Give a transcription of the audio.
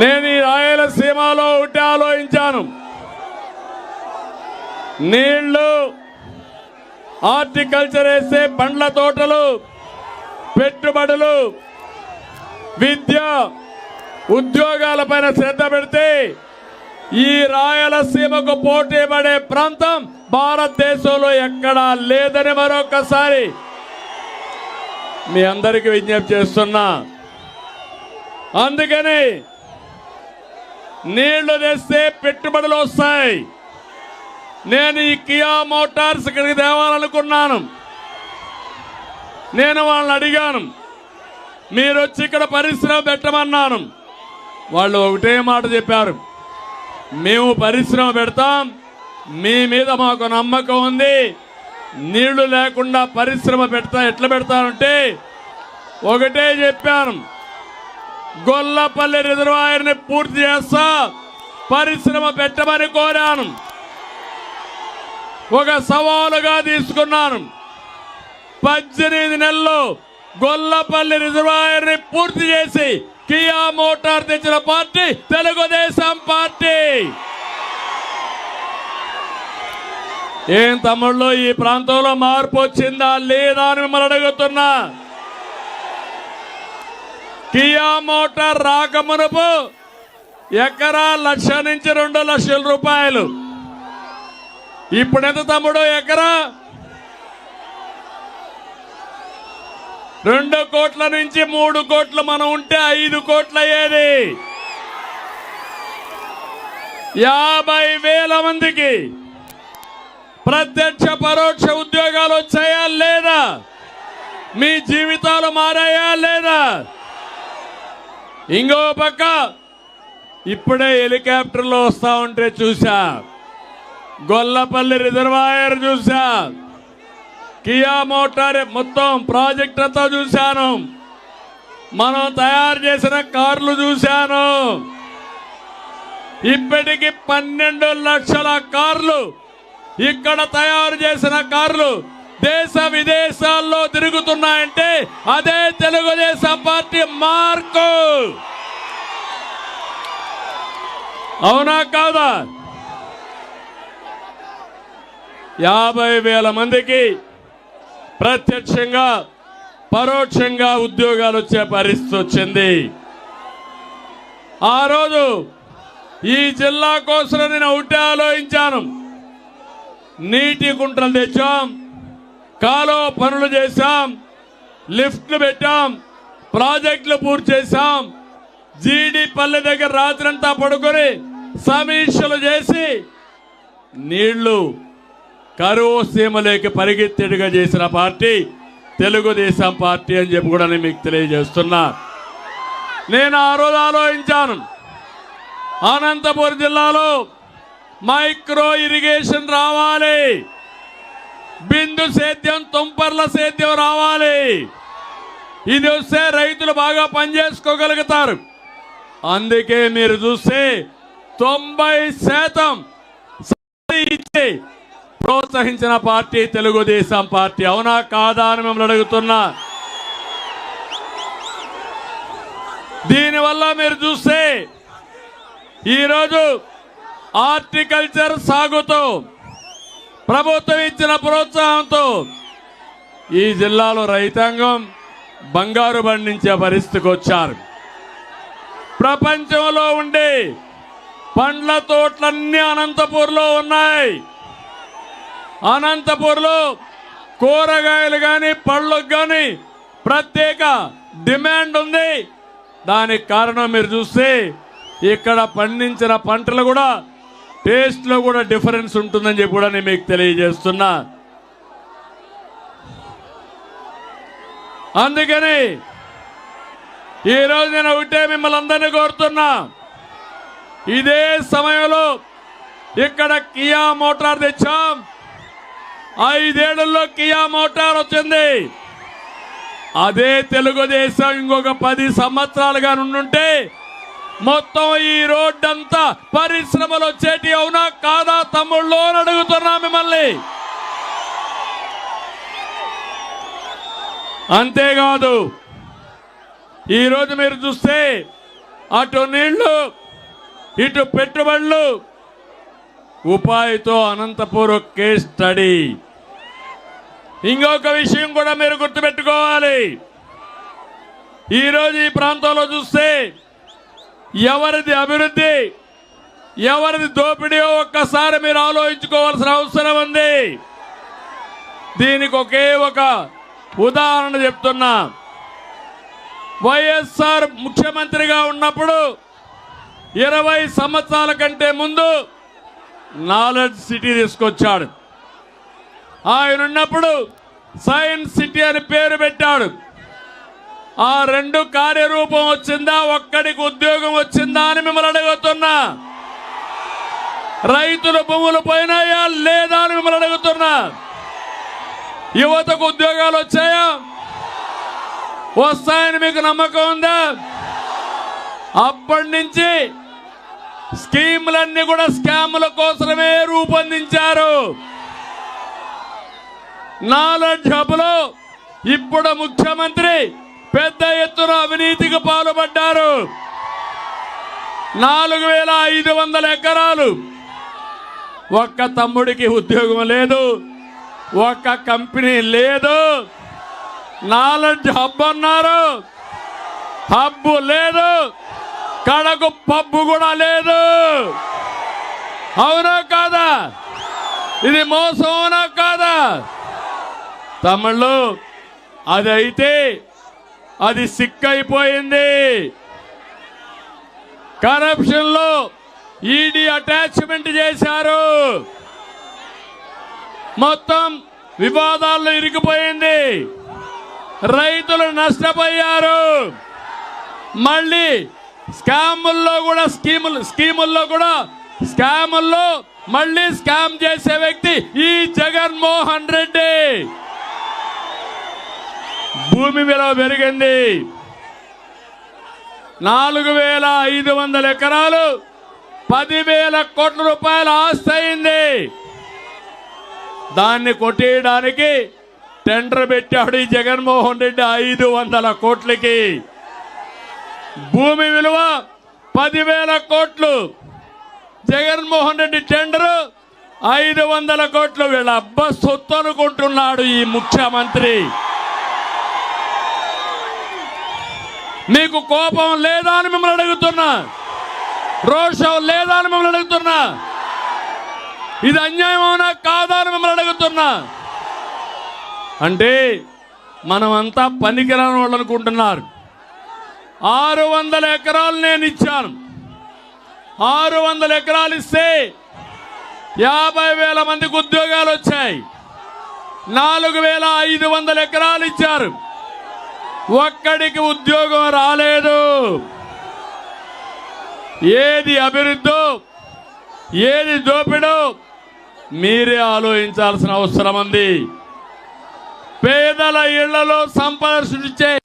నేను ఈ రాయలసీమలో ఒకటి ఆలోచించాను. నీళ్ళు హార్టికల్చర్ వేస్తే పండ్ల తోటలు పెట్టుబడులు విద్య ఉద్యోగాలపైన శ్రద్ధ పెడితే ఈ రాయలసీమకు పోటీ పడే ప్రాంతం భారతదేశంలో ఎక్కడా లేదని మరొకసారి మీ అందరికీ విజ్ఞప్తి చేస్తున్నా. అందుకని నీళ్ళు తెస్తే పెట్టుబడులు వస్తాయి. నేను ఈ కియా మోటార్స్ ఇక్కడికి తేవాలనుకున్నాను. నేను వాళ్ళని అడిగాను మీరు వచ్చి ఇక్కడ పరిశ్రమ పెట్టమన్నాను. వాళ్ళు ఒకటే మాట చెప్పారు మేము పరిశ్రమ పెడతాం మీ మీద మాకు నమ్మకం ఉంది నీళ్ళు లేకుండా పరిశ్రమ పెడతా ఎట్లా పెడతానంటే ఒకటే చెప్పాను గొల్లపల్లి రిజర్వాయర్ని పూర్తి చేస్తా పరిశ్రమ పెట్టమని కోరాను. ఒక సవాలుగా తీసుకున్నాను. పద్దెనిమిది నెలలు గొల్లపల్లి రిజర్వాయర్ని పూర్తి చేసి కియా మోటార్ తెచ్చిన పార్టీ తెలుగుదేశం పార్టీ. ఏం తమ్ముళ్ళు ఈ ప్రాంతంలో మార్పు వచ్చిందా లేదా అని మిమ్మల్ని అడుగుతున్నా. కియా మోటార్ రాకమునుపు ఎకరా లక్ష నుంచి రెండు లక్షల రూపాయలు. ఇప్పుడు ఎంత తమ్ముడు ఎకరా? రెండు కోట్ల నుంచి మూడు కోట్లు మనం ఉంటే ఐదు కోట్ల అయ్యేది యాభై వేల మందికి. ప్రత్యక్ష పరోక్ష ఉద్యోగాలు వచ్చాయా లేదా? మీ జీవితాలు మారాయా లేదా? ఇంకో పక్క. ఇప్పుడే హెలికాప్టర్లో వస్తా ఉంటే చూసా గొల్లపల్లి రిజర్వాయర్ చూసా కియా మోటార్ మొత్తం ప్రాజెక్ట్ అంతా చూశాను. మనం తయారు చేసిన కార్లు చూశాను. ఇప్పటికి పన్నెండు లక్షల కార్లు. ఇక్కడ తయారు చేసిన కార్లు. దేశ విదేశాల్లో తిరుగుతున్నాయంటే అదే తెలుగుదేశం పార్టీ మార్కు. అవునా కాదా? యాభై వేల మందికి ప్రత్యక్షంగా పరోక్షంగా ఉద్యోగాలు వచ్చే పరిస్థితి వచ్చింది. ఆ రోజు ఈ జిల్లా కోసం నేను ఒకటే ఆలోచించాను. నీటి గుంటలు తెచ్చాం. కాలో పనులు చేశాం లిఫ్ట్లు పెట్టాం ప్రాజెక్టులు పూర్తి చేశాం. జీడి పల్లె దగ్గర రాత్రంతా పడుకొని సమీక్షలు చేసి నీళ్ళు కరువు సీమలేకి పరిగెత్తేట్టుగా చేసిన పార్టీ తెలుగుదేశం పార్టీ అని చెప్పి కూడా నేను మీకు తెలియజేస్తున్నా. నేను ఆ రోజు ఆలోచించాను. అనంతపురం జిల్లాలో మైక్రో ఇరిగేషన్ రావాలి. బిందు సేద్యం తుంపర్ల సేద్యం రావాలి. ఇది వస్తే రైతులు బాగా పనిచేసుకోగలుగుతారు. అందుకే మీరు చూస్తే తొంభై శాతం ఇచ్చి ప్రోత్సహించిన పార్టీ తెలుగుదేశం పార్టీ. అవునా కాదా అని మిమ్మల్ని అడుగుతున్నా. దీనివల్ల మీరు చూస్తే ఈరోజు హార్టికల్చర్ సాగుతూ ప్రభుత్వం ఇచ్చిన ప్రోత్సాహంతో ఈ జిల్లాలో రైతాంగం బంగారు పండించే పరిస్థితికి వచ్చారు. ప్రపంచంలో ఉండే పండ్ల తోటలన్నీ అనంతపూర్లో ఉన్నాయి. అనంతపూర్లో కూరగాయలు కానీ పళ్ళకు కానీ ప్రత్యేక డిమాండ్ ఉంది. దానికి కారణం మీరు చూస్తే ఇక్కడ పండించిన పంటలు కూడా టేస్ట్లో కూడా డిఫరెన్స్ ఉంటుందని చెప్పి కూడా నేను మీకు తెలియజేస్తున్నా. అందుకని ఈరోజు నేను ఒకటే మిమ్మల్ని అందరినీ కోరుతున్నా. ఇదే సమయంలో ఇక్కడ కియా మోటార్ తెచ్చాం. ఐదేళ్ళలో కియా మోటార్ వచ్చింది. అదే తెలుగుదేశం ఇంకొక పది సంవత్సరాలుగా నుండుంటే మొత్తం ఈ రోడ్డు అంతా పరిశ్రమలు వచ్చేటి అవునా కాదా తమ్ముళ్ళు అని అడుగుతున్నా మిమ్మల్ని. అంతేకాదు ఈరోజు మీరు చూస్తే అటు నీళ్ళు ఇటు పెట్టుబడులు ఉపాధితో అనంతపూర్ కేస్ స్టడీ. ఇంకొక విషయం కూడా మీరు గుర్తుపెట్టుకోవాలి. ఈరోజు ఈ ప్రాంతంలో చూస్తే ఎవరిది అభివృద్ధి? ఎవరిది దోపిడీయో ఒక్కసారి మీరు ఆలోచించుకోవాల్సిన అవసరం ఉంది. దీనికి ఒకే ఒక ఉదాహరణ చెప్తున్నా. వైఎస్ఆర్ ముఖ్యమంత్రిగా ఉన్నప్పుడు ఇరవై సంవత్సరాల కంటే ముందు నాలెడ్జ్ సిటీ తీసుకొచ్చాడు. ఆయన ఉన్నప్పుడు సైన్స్ సిటీ అని పేరు పెట్టాడు. ఆ రెండు కార్యరూపం వచ్చిందా? ఒక్కడికి ఉద్యోగం వచ్చిందా అని మిమ్మల్ని అడుగుతున్నా. రైతుల భూములు పోయినాయా? లేదా అని మిమ్మల్ని అడుగుతున్నా. యువతకు ఉద్యోగాలు వచ్చాయా? వస్తాయని మీకు నమ్మకం ఉందా? అప్పటి నుంచి స్కీములన్నీ కూడా స్కాముల కోసమే రూపొందించారు. నాలెడ్జ్ హబ్లో ఇప్పుడు ముఖ్యమంత్రి పెద్ద ఎత్తున అవినీతికి పాల్పడ్డారు. నాలుగు వేల ఐదు వందల ఎకరాలు. ఒక్క తమ్ముడికి ఉద్యోగం లేదు. ఒక్క కంపెనీ లేదు. నాలెడ్జ్ హబ్ అన్నారు. హబ్బు లేదు. కడకు పబ్బు కూడా లేదు. అవునా కాదా? ఇది మోసం అవునా కాదా? తమిళ్ళు అది అయితే అది సిక్ అయిపోయింది కరప్షన్లో ఈడీ అటాచ్మెంట్ చేశారు. మొత్తం వివాదాల్లో ఇరిగిపోయింది. రైతులు నష్టపోయారు. మళ్ళీ స్కాముల్లో కూడా స్కీములు స్కీముల్లో కూడా స్కాముల్లో మళ్ళీ స్కామ్ చేసే వ్యక్తి ఈ జగన్మోహన్ రెడ్డి. భూమి విలువ పెరిగింది. నాలుగు వేల ఐదు వందల ఎకరాలు పదివేల కోట్ల రూపాయల ఆస్తి అయింది. దాన్ని కొట్టేయడానికి టెండర్ పెట్టాడు ఈ జగన్మోహన్ రెడ్డి ఐదు వందల కోట్లకి. భూమి విలువ పదివేల కోట్లు. జగన్మోహన్ రెడ్డి టెండర్ ఐదు వందల కోట్లు. వీళ్ళ అబ్బ సొత్తు అనుకుంటున్నాడు ఈ ముఖ్యమంత్రి. మీకు కోపం లేదా అని మిమ్మల్ని అడుగుతున్నా. రోషం లేదా అని మిమ్మల్ని అడుగుతున్నా. ఇది అన్యాయం అవునా కాదా అని మిమ్మల్ని అడుగుతున్నా. అంటే మనమంతా పనికిరాని వాళ్ళు అనుకుంటున్నారు. ఆరు వందల ఎకరాలు నేను ఇచ్చాను. ఆరు వందల ఎకరాలు ఇస్తే యాభై వేల మందికి ఉద్యోగాలు వచ్చాయి. నాలుగు వేల ఐదు వందల ఎకరాలు ఇచ్చారు. ఒక్కడికి ఉద్యోగం రాలేదు. ఏది అభివృద్ధి ఏది దోపిడో మీరే ఆలోచించాల్సిన అవసరం ఉంది. పేదల ఇళ్ళలో సంపద సృష్టించే